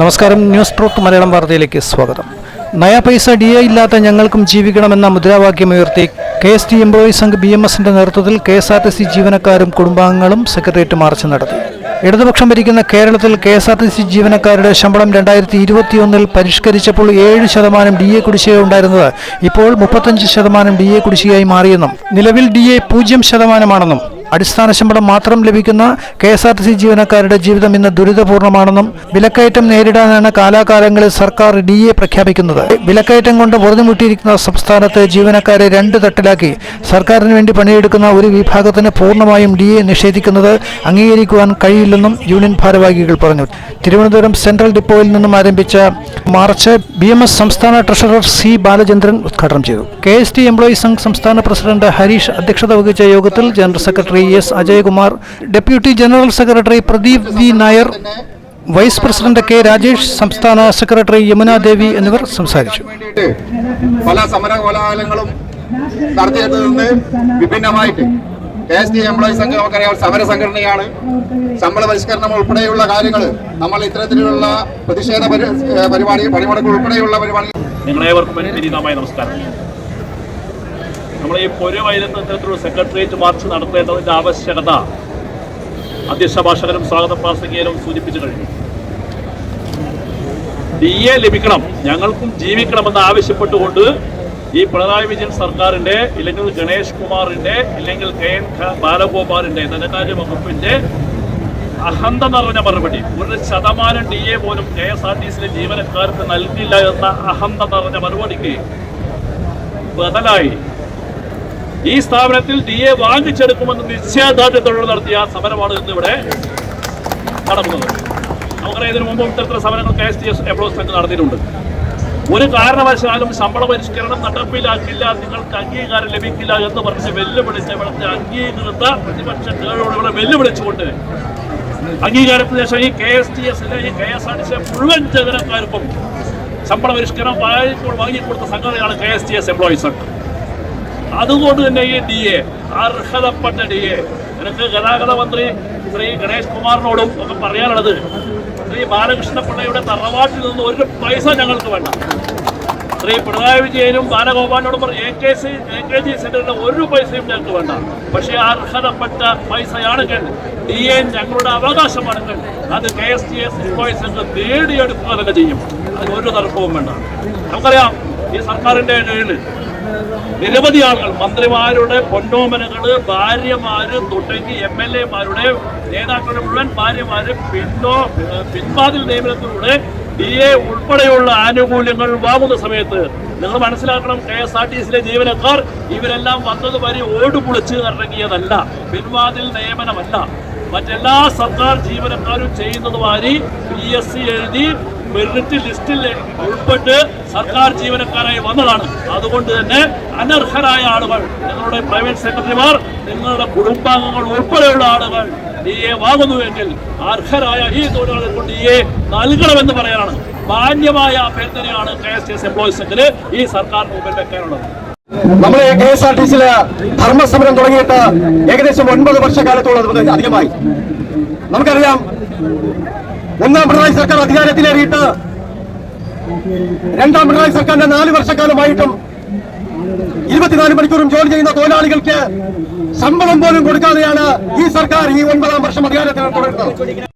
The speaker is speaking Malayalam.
നമസ്കാരം ന്യൂസ് ട്രൂത്ത് മലയാളം വാർത്തയിലേക്ക് സ്വാഗതം. നയ പൈസ ഡി എ ഇല്ലാത്ത ഞങ്ങൾക്കും ജീവിക്കണമെന്ന മുദ്രാവാക്യമുയർത്തി K S T employees Sangh B M എസിന്റെ നേതൃത്വത്തിൽ K S R T C ജീവനക്കാരും കുടുംബാംഗങ്ങളും സെക്രട്ടേറിയറ്റ് മാർച്ച് നടത്തി. ഇടതുപക്ഷം ഭരിക്കുന്ന കേരളത്തിൽ K S R T C ജീവനക്കാരുടെ ശമ്പളം രണ്ടായിരത്തി ഇരുപത്തിയൊന്നിൽ പരിഷ്കരിച്ചപ്പോൾ ഏഴ് ശതമാനം ഡി എ കുടിശ്ശിക ഉണ്ടായിരുന്നത് ഇപ്പോൾ മുപ്പത്തഞ്ച് ശതമാനം ഡി എ കുടിശ്ശികയായി മാറിയെന്നും നിലവിൽ ഡി എ പൂജ്യം ശതമാനമാണെന്നും അടിസ്ഥാന ശമ്പളം മാത്രം ലഭിക്കുന്ന K S R T C ജീവനക്കാരുടെ ജീവിതം ഇന്ന് ദുരിതപൂർണമാണെന്നും വിലക്കയറ്റം നേരിടാനാണ് കാലാകാലങ്ങളിൽ സർക്കാർ ഡി എ പ്രഖ്യാപിക്കുന്നത്. വിലക്കയറ്റം കൊണ്ട് പൊറുതിമുട്ടിയിരിക്കുന്ന സംസ്ഥാനത്ത് ജീവനക്കാരെ രണ്ട് തട്ടിലാക്കി. സർക്കാരിന് വേണ്ടി പണിയെടുക്കുന്ന ഒരു വിഭാഗത്തിന് പൂർണമായും ഡി എ നിഷേധിക്കുന്നത് അംഗീകരിക്കുവാൻ കഴിയില്ലെന്നും യൂണിയൻ ഭാരവാഹികൾ പറഞ്ഞു. തിരുവനന്തപുരം സെൻട്രൽ ഡിപ്പോയിൽ നിന്നും ആരംഭിച്ച മാർച്ച് ബി എം എസ് സംസ്ഥാന ട്രഷറർ സി ബാലചന്ദ്രൻ ഉദ്ഘാടനം ചെയ്തു. കെ എസ് ടി സംഘ് സംസ്ഥാന പ്രസിഡന്റ് ഹരീഷ് അധ്യക്ഷത വഹിച്ച യോഗത്തിൽ general secretary S Ajayakumar deputy general secretary Pradeep V Nair vice president K Rajesh സംസ്ഥാന സെക്രട്ടറി യമുനാ ദേവി എന്നിവർ സംസാരിച്ചു. പല സമര കോലാഹലങ്ങളും നടത്തിയതിൽ നിന്ന് വിഭിന്നമായിട്ട് കെ എസ് ഡി എംപ്ലോയീസ് സംഘം നമുക്കറിയാം സമര സംഘടനയാണ് ശമ്പള പരിഷ്കരണം ഉൾപ്പെടെയുള്ള കാര്യങ്ങൾ നമ്മൾ ഇത്തരത്തിലുള്ള പ്രതിഷേധ പരിപാടി പണിമുടക്ക് ഉൾപ്പെടെയുള്ള പരിപാടി നിങ്ങളേവർക്കും നമസ്കാരം. നമ്മൾ ഈ പൊരുവൈരത്ത് ഇത്തരത്തിലുള്ള സെക്രട്ടേറിയറ്റ് മാർച്ച് നടത്തേണ്ടതിന്റെ ആവശ്യകത അധ്യക്ഷ ഭാഷകരും സ്വാഗത പ്രാസംഗികരും സൂചിപ്പിച്ചു കഴിഞ്ഞു. ഡി എ ലഭിക്കണം ഞങ്ങൾക്കും ജീവിക്കണമെന്ന് ആവശ്യപ്പെട്ടുകൊണ്ട് ഈ പിണറായി വിജയൻ സർക്കാരിന്റെ ഇല്ലെങ്കിൽ ഗണേഷ് കുമാറിന്റെ ഇല്ലെങ്കിൽ കെ എൻ ബാലഗോപാലിന്റെ ധനകാര്യ വകുപ്പിന്റെ അഹന്ത നിറഞ്ഞ മറുപടി. ഒരു ശതമാനം ഡി എ പോലും കെ എസ് ആർ ടി സിയിലെ ജീവനക്കാർക്ക് നൽകില്ല എന്ന അഹന്ത നിറഞ്ഞ മറുപടിക്ക് ബദലായി ഈ സ്ഥാപനത്തിൽ ഡി എ വാങ്ങിച്ചെടുക്കുമെന്ന് നിശ്ചയദാർഢ്യത്തോടെ നടത്തിയ സമരമാണ് ഇന്ന് ഇവിടെ നടക്കുന്നത്. നമുക്കറിയാം ഇതിനു മുമ്പ് ഇത്തരത്തിലുള്ള സമരങ്ങൾ K S T S employees സംഘം നടത്തിയിട്ടുണ്ട്. ഒരു കാരണവശാലും ശമ്പള പരിഷ്കരണം നടപ്പിലാക്കില്ല നിങ്ങൾക്ക് അംഗീകാരം ലഭിക്കില്ല എന്ന് പറഞ്ഞ് വെല്ലുവിളിച്ച് ഇവിടുത്തെ അംഗീകൃത പ്രതിപക്ഷ കേളോടുകളെ വെല്ലുവിളിച്ചുകൊണ്ട് അംഗീകാരത്തിന് ശേഷം ഈ കെ എസ് ടി എസിലെ ഈ K S R T C മുഴുവൻ ജീവനക്കാർക്കും ശമ്പള പരിഷ്കരണം വാങ്ങിക്കൊ- വാങ്ങിക്കൊടുത്ത സംഘടനയാണ് K S T S employees സംഘം. അതുകൊണ്ട് തന്നെ ഈ ഡി എ അർഹതപ്പെട്ട ഡി എ എനിക്ക് ഗതാഗത മന്ത്രി ശ്രീ ഗണേഷ് കുമാറിനോടും ഒക്കെ പറയാനുള്ളത് ശ്രീ ബാലകൃഷ്ണ പിള്ളയുടെ തറവാട്ടിൽ നിന്ന് ഒരു പൈസ ഞങ്ങൾക്ക് വേണ്ട. ശ്രീ പിണറായി വിജയനും ബാലഗോപാലിനോടും A K C A K G സെന്ററിന്റെ ഒരു പൈസയും ഞങ്ങൾക്ക് വേണ്ട. പക്ഷേ അർഹതപ്പെട്ട പൈസയാണെങ്കിൽ ഡി എ ഞങ്ങളുടെ അവകാശമാണെങ്കിൽ അത് K S T S invoice നേടിയെടുക്കുക തന്നെ ചെയ്യും. അതിന് ഒരു തർക്കവും വേണ്ട. നമുക്കറിയാം ഈ സർക്കാരിന്റെ കീഴിൽ നിരവധി ആളുകൾ മന്ത്രിമാരുടെ പൊന്നോമനകൾ ഭാര്യമാര് തുടങ്ങി എം എൽ എമാരുടെ നേതാക്കളുടെ മുഴുവൻ ഭാര്യമാര് പിന്നോ പിൻവാതിൽ നിയമനത്തിലൂടെ ഡി എ ഉൾപ്പെടെയുള്ള ആനുകൂല്യങ്ങൾ വാങ്ങുന്ന സമയത്ത് നിങ്ങൾ മനസ്സിലാക്കണം കെ എസ് ആർ ടി സിയിലെ ജീവനക്കാർ ഇവരെല്ലാം വന്നത് വരെ ഓടുപൊളിച്ച് ഇറങ്ങിയതല്ല പിൻവാതിൽ നിയമനമല്ല. മറ്റെല്ലാ സർക്കാർ ജീവനക്കാരും ചെയ്യുന്നത് മാതിരി പി എസ് സി എഴുതി മെറിറ്റ് ലിസ്റ്റിൽ ഉൾപ്പെട്ട് സർക്കാർ ജീവനക്കാരായി വന്നതാണ്. അതുകൊണ്ട് തന്നെ അനർഹരായ ആളുകൾ നിങ്ങളുടെ പ്രൈവറ്റ് സെക്രട്ടറിമാർ നിങ്ങളുടെ കുടുംബാംഗങ്ങൾ ഉൾപ്പെടെയുള്ള ആളുകൾ ഡി വാങ്ങുന്നുവെങ്കിൽ അർഹരായ ഈ തൊഴിലാളികൾ കൊണ്ട് എ നൽകണമെന്ന് പറയാനാണ് മാന്യമായ അഭ്യർത്ഥനയാണ് K S T S employees സെക്ടറിൽ ഈ സർക്കാർ മുമ്പിൽ വെക്കാനുള്ളത്. നമ്മൾ കെ എസ് ആർ ടി സിയിലെ ധർമ്മസമരം തുടങ്ങിയിട്ട് ഏകദേശം ഒൻപത് വർഷക്കാലത്തോളം അധികമായി. നമുക്കറിയാം ഒന്നാം പിണറായി സർക്കാർ അധികാരത്തിലേറിയിട്ട് രണ്ടാം പിണറായി സർക്കാരിന്റെ നാല് വർഷക്കാലമായിട്ടും ഇരുപത്തിനാല് മണിക്കൂറും ജോലി ചെയ്യുന്ന തൊഴിലാളികൾക്ക് ശമ്പളം പോലും കൊടുക്കാതെയാണ് ഈ സർക്കാർ ഈ ഒൻപതാം വർഷം അധികാരത്തിൽ തുടരുന്നത്.